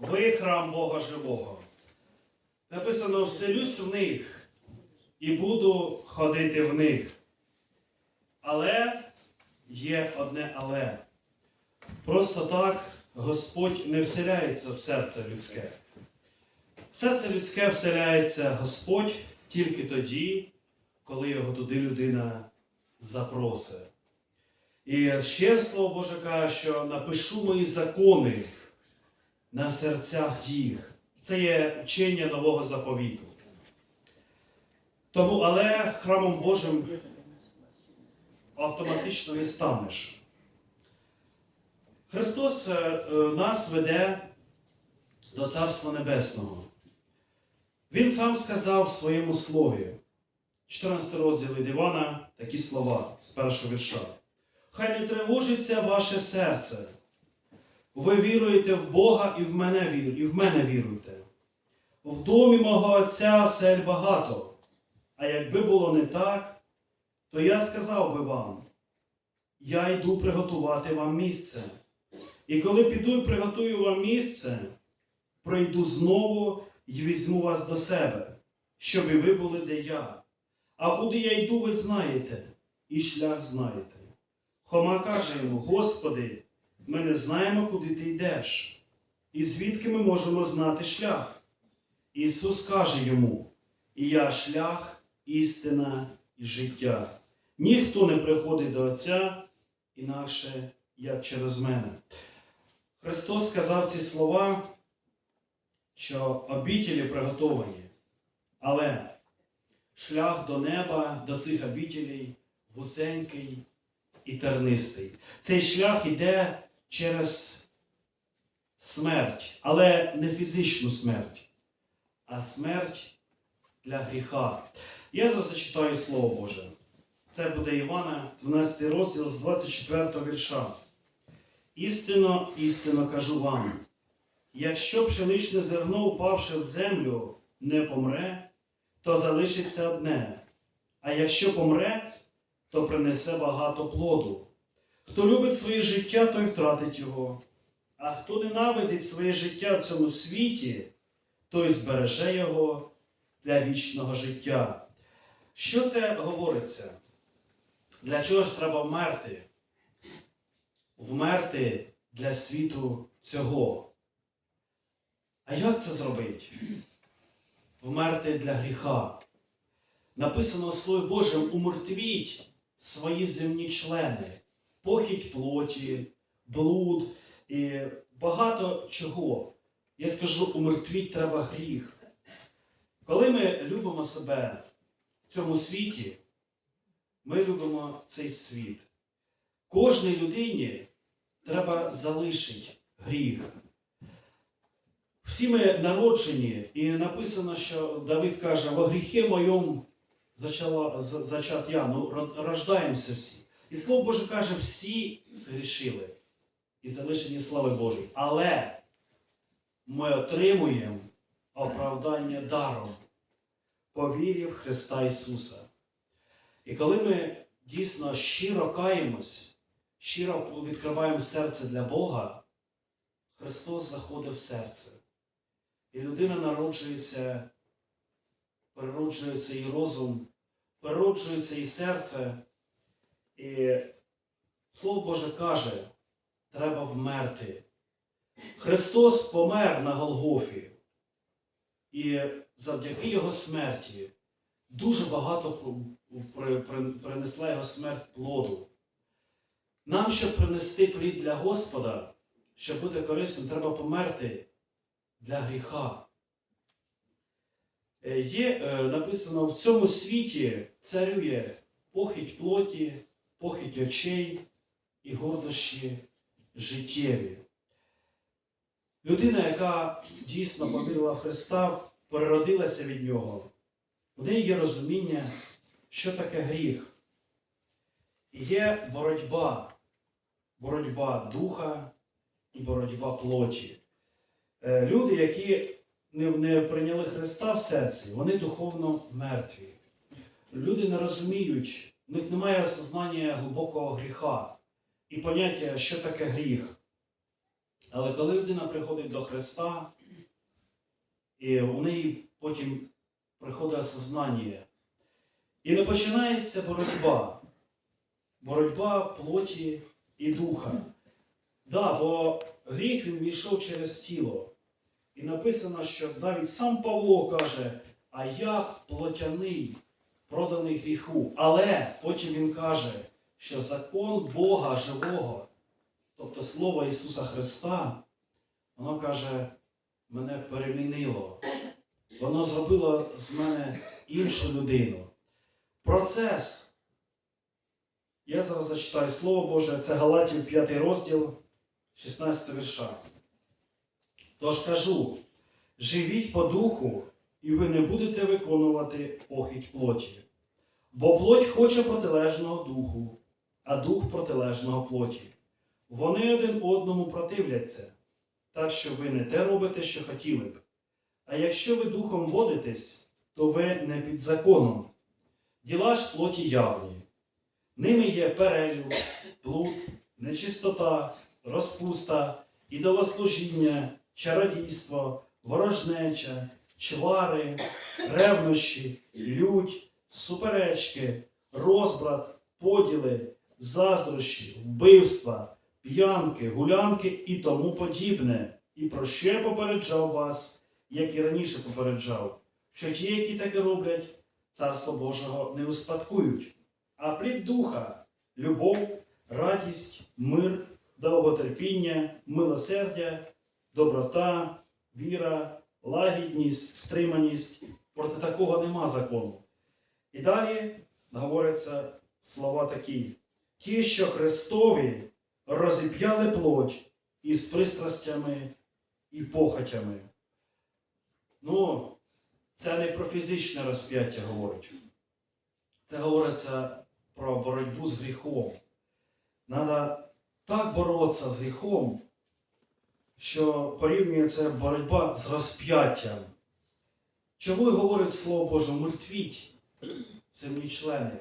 ви храм Бога живого. Написано, вселюсь в них і буду ходити в них. Але є одне але. Просто так Господь не вселяється в серце людське. В серце людське вселяється Господь тільки тоді, коли його туди людина запросить. І ще слово Боже каже, що напишу мої закони на серцях їх. Це є вчення нового заповіту. Тому, але храмом Божим автоматично не станеш. Христос е, е, нас веде до Царства Небесного. Він сам сказав в своєму слові, 14 розділ від Івана, такі слова з першого вірша. Хай не тривожиться ваше серце. Ви віруєте в Бога і в мене, і в мене віруйте. В домі мого Отця сель багато. А якби було не так, то я сказав би вам: я йду приготувати вам місце. І коли піду і приготую вам місце, прийду знову і візьму вас до себе, щоб і ви були де я. А куди я йду, ви знаєте, і шлях знаєте. Хома каже йому: Господи, ми не знаємо, куди ти йдеш, і звідки ми можемо знати шлях. Ісус каже йому: І я шлях, істина і життя. Ніхто не приходить до Отця інакше, як через мене. Христос сказав ці слова, що обітелі приготовані, але шлях до неба, до цих обітелей вузенький і тернистий. Цей шлях іде через смерть, але не фізичну смерть, а смерть для гріха. Я зараз зачитаю Слово Боже. Це буде Івана, 12 розділ з 24 вірша. Істинно, істинно кажу вам, якщо пшеничне зерно, упавши в землю, не помре, то залишиться одне, а якщо помре, то принесе багато плоду. Хто любить своє життя, той втратить його, а хто ненавидить своє життя в цьому світі, той збереже його для вічного життя. Що це говориться? Для чого ж треба вмерти? Вмерти для світу цього. А як це зробити? Вмерти для гріха. Написано у Слові Божому, умертвіть свої земні члени, похідь плоті, блуд і багато чого. Я скажу, умертвіть треба гріх. Коли ми любимо себе в цьому світі, ми любимо цей світ. Кожній людині треба залишити гріх. Всі ми народжені, і написано, що Давид каже, во гріхи моєму зачат я. Ну, рождаємося всі. І Слово Боже каже, всі згрішили і залишені слави Божої. Але ми отримуємо оправдання даром по вірі в Христа Ісуса. І коли ми дійсно щиро каємось, щиро відкриваємо серце для Бога, Христос заходить в серце. І людина народжується, перероджується і розум, перероджується і серце. І Слово Боже каже, треба вмерти. Христос помер на Голгофі. І завдяки Його смерті дуже багато при- при- принесла Його смерть плоду. Нам, щоб принести плід для Господа, щоб бути корисним, треба померти для гріха. Е, Є е, написано в цьому світі царює похідь плоті, похідь очей і гордощі життєві. Людина, яка дійсно повірила в Христа, переродилася від Нього. У неї є розуміння, що таке гріх. Є боротьба, боротьба духа і боротьба плоті. Е, Люди, які не, не прийняли Христа в серці, вони духовно мертві. Люди не розуміють, них немає осознання глибокого гріха і поняття, що таке гріх. Але коли людина приходить до Христа, і у неї потім приходить осознання, і не починається боротьба. Боротьба плоті і духа. Да, бо гріх він війшов через тіло. І написано, що навіть сам Павло каже, а я плотяний, проданий гріху. Але потім він каже, що закон Бога живого, тобто Слово Ісуса Христа, воно каже, мене перемінило. Воно зробило з мене іншу людину. Процес. Я зараз зачитаю Слово Боже, це Галатів 5 розділ, 16 вірша. Тож кажу, живіть по духу, і ви не будете виконувати похідь плоті. Бо плоть хоче протилежного духу, а дух протилежного плоті. Вони один одному противляться, так що ви не те робите, що хотіли б. А якщо ви духом водитесь, то ви не під законом. Діла ж плоті явні. Ними є перелюб, блуд, нечистота, розпуста, ідолослужіння, чародійство, ворожнеча, чвари, ревнощі, лють, суперечки, розбрат, поділи, заздрощі, вбивства, п'янки, гулянки і тому подібне. І про я попереджав вас, як і раніше попереджав, що ті, які таке роблять, царство Божого не успадкують. А плід духа любов, радість, мир, довготерпіння, милосердя, доброта, віра, лагідність, стриманість. Проти такого нема закону. І далі говоряться слова такі: ті, що Христові розіп'яли плоть із пристрастями і похотями. Ну, це не про фізичне розп'яття говорить. Це говориться про боротьбу з гріхом. Надо так боротися з гріхом, що порівнює це боротьба з розп'яттям. Чому і говорить Слово Боже, умертвіть земні члени,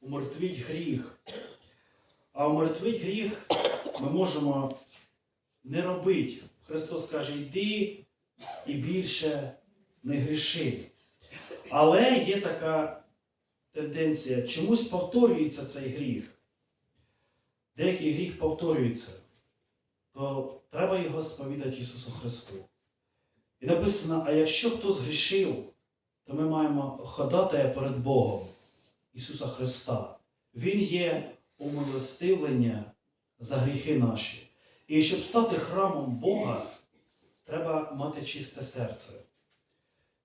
умертвіть гріх. А умертвіть гріх ми можемо не робити. Христос каже, йди і більше не гріши. Але є така тенденція, чомусь повторюється цей гріх. Деякий гріх повторюється, то треба його сповідати Ісусу Христу. І написано: а якщо хто згрішив, то ми маємо ходати перед Богом Ісуса Христа. Він є умилостивлення за гріхи наші. І щоб стати храмом Бога, треба мати чисте серце.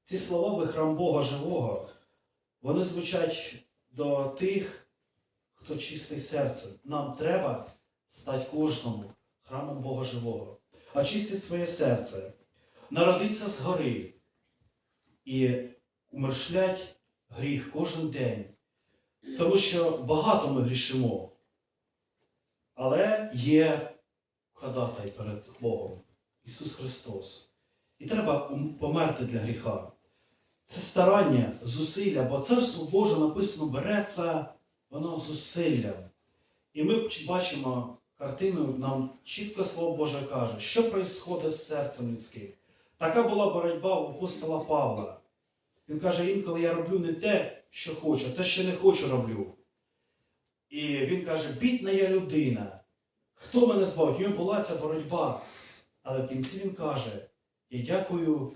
Ці слова ви храм Бога живого, вони звучать до тих, хто чистий серцем. Нам треба стати кожному храмом Бога живого, а чистить своє серце, народитися згори і умершлять гріх кожен день. Тому що багато ми грішимо, але є ходатай перед Богом Ісус Христос. І треба померти для гріха. Це старання, зусилля, бо Царство Боже написано береться воно зусиллям. І ми бачимо картину, нам чітко Слово Боже каже, що відбувається з серцем людським. Така була боротьба у апостола Павла. Він каже, інколи я роблю не те, що хочу, а те, що не хочу, роблю. І він каже, бідна я людина. Хто мене збавить? У нього була ця боротьба. Але в кінці він каже: Я дякую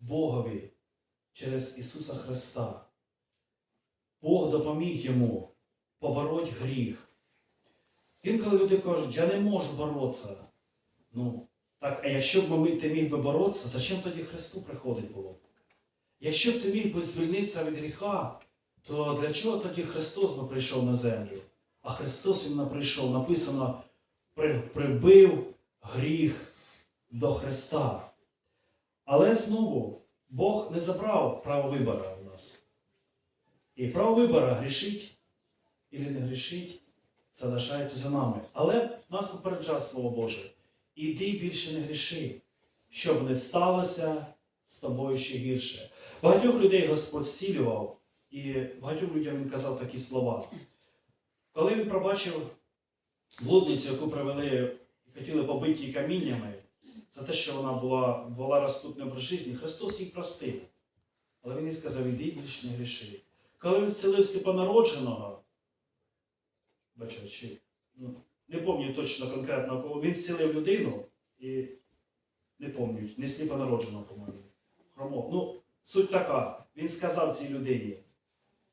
Богові через Ісуса Христа. Бог допоміг йому побороть гріх. Інколи люди кажуть, я не можу боротися. Ну, так, а якщо б ти міг би боротися, зачем тоді Христу приходить було? Якщо б ти міг би звільнитися від гріха, то для чого тоді Христос би прийшов на землю? А Христос він не прийшов, написано, при- прибив гріх до Христа. Але знову Бог не забрав право вибору у нас. І право вибору грішить і не грішить, це лишається за нами. Але нас попереджає Слово Боже. Іди більше не гріши, щоб не сталося з тобою ще гірше. Багатьох людей Господь зцілював, і багатьом людям він казав такі слова. Коли він пробачив блудницю, яку привели і хотіли побити її каміннями, за те, що вона була, була розпутною в житті, Христос їй простив. Але він їй сказав, іди більш не гріши. Коли він зцілив сліпонародженого, бачачи, ну, не пам'ятаю точно конкретно кого, він зцілив людину і не пам'ятаю, не сліпонародженого, по-моєму. Хромо. Ну, суть така. Він сказав цій людині: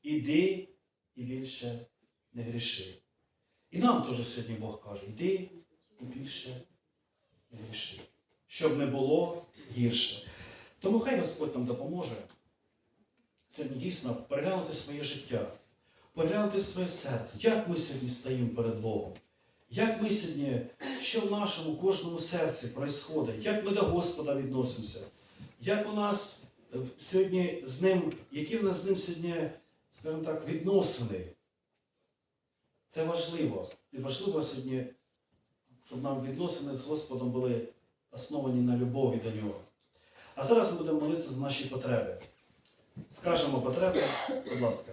іди і більше не гріши. І нам теж сьогодні Бог каже, йди і більше не гріши. Щоб не було гірше. Тому хай Господь нам допоможе сьогодні дійсно переглянути своє життя, переглянути своє серце, як ми сьогодні стоїмо перед Богом. Як ми сьогодні, що в нашому кожному серці відбувається, як ми до Господа відносимося, як у нас е, сьогодні з ним, які в нас з ним сьогодні, скажімо так, відносини. Це важливо. І важливо сьогодні, щоб нам відносини з Господом були основані на любові до нього. А зараз ми будемо молитися за наші потреби. Скажемо потреби, будь ласка.